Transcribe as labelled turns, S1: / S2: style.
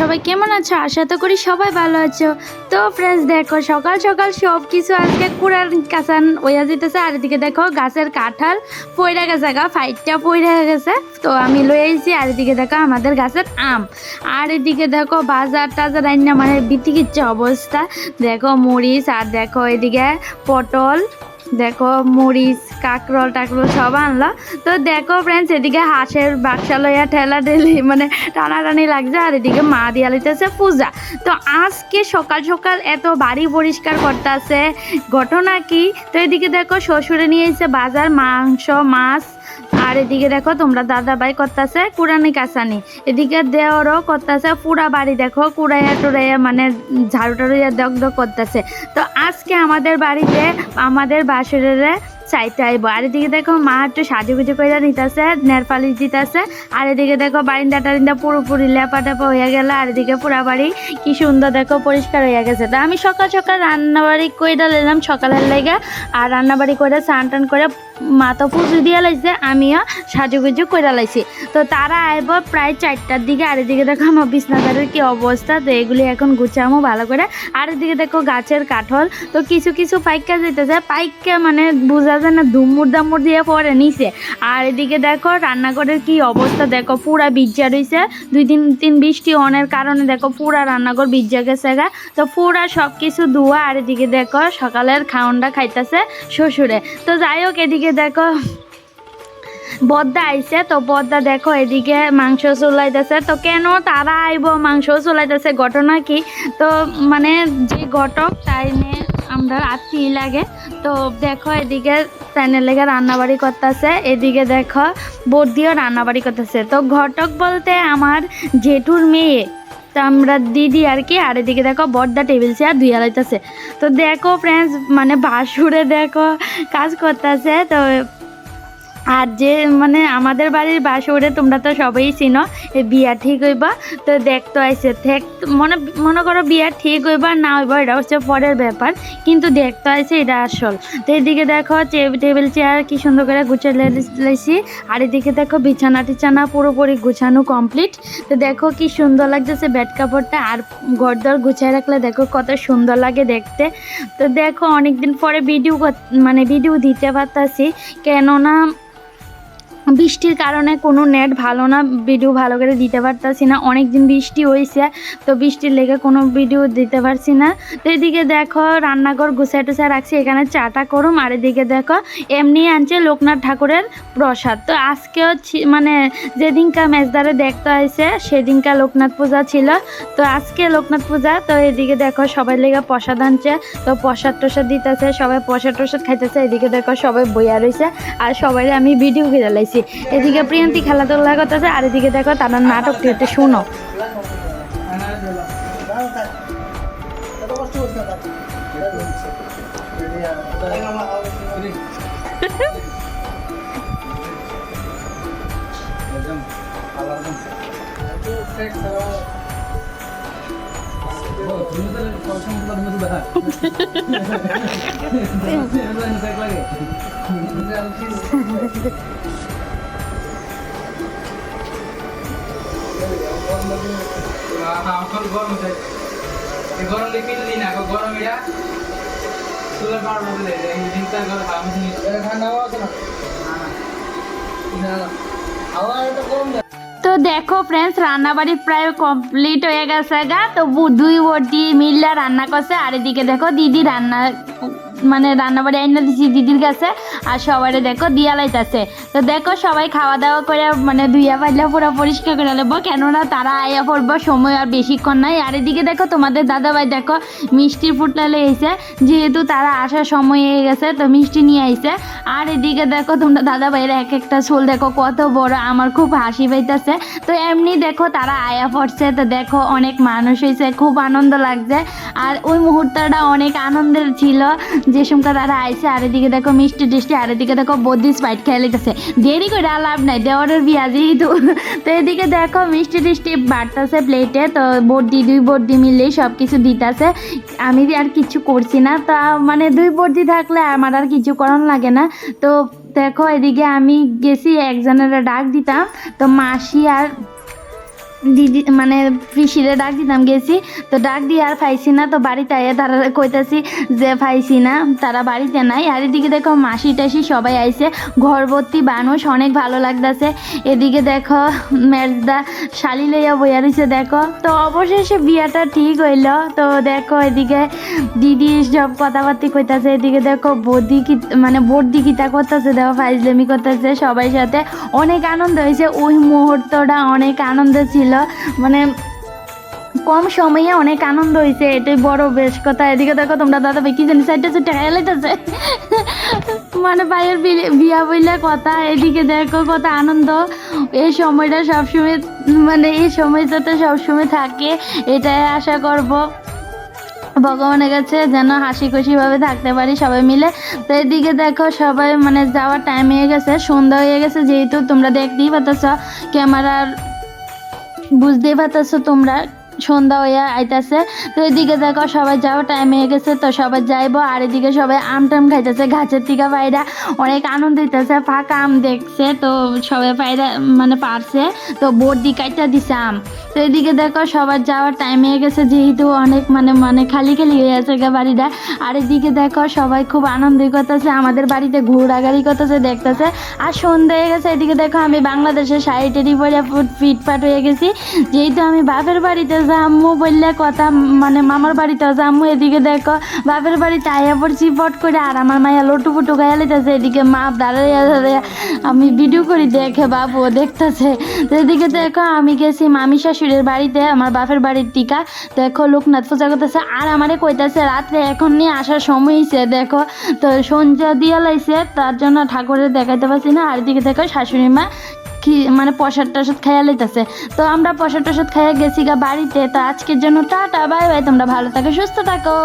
S1: সবাই কেমন আছো? আশা তো করি সবাই ভালো আছো। তো ফ্রেন্ডস দেখো, সকাল সকাল সব কিছু আজকে কুড়ার কাছান ওয়া যেতেছে আর এদিকে দেখো, গাছের কাঁঠাল পইরা গেছে গা, ফাইটটা পইরা গেছে। তো আমি লয়ে আইছি, আর এদিকে দেখো আমাদের গাছের আম। আর এদিকে দেখো বাজার টাজার রান্না মানে বিতিকিচ্ছে অবস্থা। দেখো মরিচ, আর দেখো এদিকে পটল দেখো মরিচ, কাকরল, টাকরল সব আনলো। তো দেখো ফ্রেন্ডস এদিকে হাঁসের বাক্সা লইয়া ঠেলা ঠেলি মানে টানাটানি লাগছে, আর এদিকে মা দিয়া পূজা। তো আজকে সকাল সকাল এত বাড়ি পরিষ্কার করতেছে, ঘটনা কি? তো এদিকে দেখো, শ্বশুরে নিয়ে এসে বাজার মাংস, মাছ আর এদিকে দেখো, তোমরা দাদা ভাই করতেছে কুড়ানি কাসানি। এদিকে দেওয়ারও করতেছে, পুরা বাড়ি দেখো, কুড়াইয়া টুড়াইয়া মানে ঝাড়ু টাড়ুইয়া দগ দগ করতেছে। তো আজকে আমাদের বাড়িতে আমাদের বাসুরের চাইতে আইব। আর এদিকে দেখো, মা একটু সাজুগুজু করে নিতেছে নেল পালিশ দিতেছে। আর এদিকে দেখো বারিন্দা টারিন্দা পুরোপুরি লেপা টেপা হয়ে গেল। আর এদিকে পুরা বাড়ি কি সুন্দর দেখো, পরিষ্কার হয়ে গেছে। তো আমি সকাল সকাল রান্নাবাড়ি কইরা নিলাম সকালের লেগে। আর রান্নাবাড়ি করে স্নান টান করে মা তো পুজো দিয়ে লাইছে আমিও সাজুগুজু করে লাইছি। তো তারা আইব প্রায় চারটার দিকে, আর এদিকে দেখো আমার বিছনাদারের কি অবস্থা, তো এগুলি এখন গুছামো ভালো করে। আর এদিকে দেখো গাছের কাঠল, তো কিছু কিছু পাইকা যেতেছে পাইকা মানে বোঝা যায় না দুমুর দামুর দিয়ে পরে নিচে আর এদিকে দেখো রান্নাঘরের কি অবস্থা, দেখো পুরা বিজ্জা রয়েছে দুই দিন, তিন বৃষ্টি অনের কারণে দেখো পুরা রান্নাঘর বিজ্জা গেছে গা। তো পুরা সব কিছু ধোয়া, আর এদিকে দেখো সকালের খাওয়ানটা খাইতেছে শ্বশুরে। তো যাই হোক, এদিকে দেখো, বদ্দা আইছে। তো বদ্দা দেখো, এদিকে মাংস চুলাইতেছে। তো কেন তারা আইব, মাংস চুলাইতেছে? ঘটনা কি? তো মানে যে ঘটক, তাই নিয়ে আমরা আত্মীয় লাগে। তো দেখো, এদিকে তাইনের লেগে রান্নাবাড়ি করতেছে। এদিকে দেখো, বর্দিও রান্নাবাড়ি করতেছে। তো ঘটক বলতে আমার জেঠুর মেয়ে। তো আমরা দিদি আর কি, আর এদিকে দেখো বড়দা টেবিল চেয়ার ধুইয়া লাইতেছে তো দেখো ফ্রেন্ডস মানে বাসুরে দেখো কাজ করতেছে, তো আর যে মানে আমাদের বাড়ির বাসুরে তোমরা তো সবাই চিনো বিয়া ঠিক হইবা, তো দেখতে আইসে থেক মনে মনে করো বিয়া ঠিক হইবা না হইবা, এটা হচ্ছে পরের ব্যাপার, কিন্তু দেখতে আইসে এটা আসল। তো এদিকে দেখো টেবিল চেয়ার কি সুন্দর করে গুছিয়ে লাইছি আর এদিকে দেখো বিছানা টিছানা পুরোপুরি গুছানো কমপ্লিট। তো দেখো কি সুন্দর লাগতেছে বেড কাপড়টা, আর ঘরদর গুছিয়ে রাখলে দেখো কত সুন্দর লাগে দেখতে। তো দেখো অনেকদিন পরে ভিডিও মানে ভিডিও দিতে পারতাছি, কেননা বৃষ্টির কারণে কোনো নেট ভালো না ভিডিও ভালো করে দিতে পারতাছি না। অনেক দিন বৃষ্টি হয়েছে তো বৃষ্টির লেগে কোনো ভিডিও দিতে পারছি না। তো এদিকে দেখো, রান্নাঘর গুছায় টুছায় রাখছি, এখানে চাটা করুম, আর এদিকে দেখো, এমনি আনছে লোকনাথ ঠাকুরের প্রসাদ। তো আজকেও মানে যেদিনকার মেজদারে দেখতে হয়েছে সেদিনকা লোকনাথ পূজা ছিল। তো আজকে লোকনাথ পূজা, তো এদিকে দেখো, সবাই লেগে প্রসাদ আনছে। তো প্রসাদ টসাদ দিতেছে, সবাই প্রসাদ টসাদ খাইতেছে, এদিকে দেখো, সবাই বইয়া রয়েছে আর সবাই আমি ভিডিও করে লাইছি এদিকে প্রিয়ন্তি খেলাধুলা করতেছে আর এদিকে দেখো তারা নাটকটি একটু শুনো।
S2: গরম চাই গরম লিখে দিই না গরম এটা চুলের পাউডার বদলে এই দিনটা গরম খাওয়া
S3: ঠান্ডা হাওয়া আছে না? না এটা গরম
S1: তো দেখো ফ্রেন্ডস রান্নাবাড়ি প্রায় কমপ্লিট হয়ে গেছে গা। তো দুই বটি মিল্লা রান্না করছে। আর এদিকে দেখো দিদি রান্না মানে রান্নাবাড়ি আইনা দিছি দিদির কাছে, আর সবাই দেখো দিয়া লাইতাছে। তো দেখো সবাই খাওয়া দাওয়া করে মানে ধুইয়া পাইলে পুরো পরিষ্কার করে নেব, কেননা তারা আয়া পড়ব, সময় আর বেশিক্ষণ নাই। আর এদিকে দেখো তোমাদের দাদাভাই, দেখো মিষ্টির ফুটলালে এসে যেহেতু তারা আসার সময় হয়ে গেছে, তো মিষ্টি নিয়ে আইছে। আর এদিকে দেখো তোমরা দাদা ভাইয়ের এক একটা চুল দেখো কত বড়, আমার খুব হাসি পাইতেছে। তো এমনি দেখো তারা আয়া পড়ছে, তো দেখো অনেক মানুষ হয়েছে খুব আনন্দ লাগছে। আর ওই মুহূর্তটা অনেক আনন্দের ছিল যে সময় তারা আইছে, আর এদিকে দেখো মিষ্টি টিষ্টি আর এদিকে দেখো বদ্রি স্পাইট খেয়ে লিতেছে দেরি করে আর লাভ নাই দেওয়ারের বিয়া যেহেতু। তো এদিকে দেখো মিষ্টি টিষ্টি বাড়তেছে প্লেটে তো বর্দি দুই বর্দি মিলেই সব কিছু দিতেছে। আমি আর কিছু করছি না, তা মানে দুই বর্দি থাকলে আমার আর কিছু করার লাগে না। তো দেখো এদিকে আমি গেছি, একজনের ডাক দিতাম। তো মাসি আর দিদি মানে পিসিরে ডাক দিতাম, গেছি। তো ডাক দিয়ে আর পাইছি না, তো বাড়িতে আইয়া তারা কইতাছি যে পাইছি না, তারা বাড়িতে নাই। আর এদিকে দেখো মাসি টাসি সবাই আইছে ঘর ভর্তি মানুষ অনেক ভালো লাগতাছে। এদিকে দেখো মেজদা শালি লইয়া বইয়া রয়েছে দেখো। তো অবশেষে বিয়াটা ঠিক হইল। তো দেখো এদিকে দিদি সব কথাবার্তি কইতাছে, এদিকে দেখো বৌদি কি মানে বর্দি কিতা করতেছে, দেখো ফাইজলামি করতেছে সবাই সাথে। অনেক আনন্দ হয়েছে ওই মুহূর্তটা অনেক আনন্দ ছিল। মানে কম সময়ে অনেক আনন্দ হয়েছে এটাই বড় বেশ কথা। এদিকে দেখো তোমরা দাদা ভাই কি জানি সাইডটা সুটে খেয়ে মানে ভাইয়ের বিয়া বইলে কথা, এদিকে দেখো কত আনন্দ। এই সময়টা সবসময় মানে এই সময়টাতে সবসময় থাকে, এটাই আশা করব। ভগবানের কাছে যেন হাসি খুশিভাবে থাকতে পারি সবাই মিলে। তো এদিকে দেখো সবাই মানে যাওয়ার টাইম হয়ে গেছে, সন্ধ্যা হয়ে গেছে, যেহেতু তোমরা দেখতেই পাচ্ছ ক্যামেরার বুঝতেই পারতেছো তোমরা সন্ধ্যা হইয়া আইতাছে। তো এদিকে দেখো সবাই যাওয়ার টাইম হয়ে গেছে, তো সবাই যাইবো। আর এদিকে সবাই আম টাম খাইতেছে, গাছের থেকে পায়রা অনেক আনন্দ হইতেছে, ফাঁকা আম দেখছে, তো সবাই পায়রা মানে পারছে, তো বোর দি কাইটা দিছে আম। তো এদিকে দেখো সবার যাওয়ার টাইম হয়ে গেছে, যেহেতু অনেক মানে মানে খালি খালি হয়ে আছে বাড়িটা। আর এদিকে দেখো সবাই খুব আনন্দ করতেছে, আমাদের বাড়িতে ঘোরাঘাড়ি করতেছে, দেখতেছে। আর সন্ধ্যা হয়ে গেছে, এদিকে দেখো আমি বাংলাদেশের শাড়ি টেরি পরে ফুট ফিটফাট হয়ে গেছি। যেহেতু আমি বাপের বাড়িতে যাম্মু বললে কথা মানে মামার বাড়িতে যাম্মু এদিকে দেখো, বাপের বাড়িতে আয়া পড়ছি পট করে, আর আমার মায়া লটু পুটু গায়ে লিতেছে এদিকে মা দাঁড়িয়ে আমি ভিডিও করি, দেখে বাবু দেখতেছে। এদিকে দেখো, আমি গেছি মামি শাশুড়ির বাড়িতে, আমার বাপের বাড়ির টিকা। দেখো, লোকনাথ পূজা করতেছে, আর আমারে কইতাছে, রাত্রে এখন নিয়ে আসার সময় হয়েছে দেখো। তো সন্ধ্যা দিয়া লাইছে, তার জন্য ঠাকুরের দেখাইতে পারছি না। আর এদিকে দেখো, শাশুড়ি মা কি মানে প্রসাদ টসাদ খাইয়া লইতেছে। তো আমরা প্রসাদ টসাদ খাইয়া গেছি গা বাড়িতে। তো আজকের জন্য টাটা, বাই বাই, তোমরা ভালো থাকো, সুস্থ থাকো।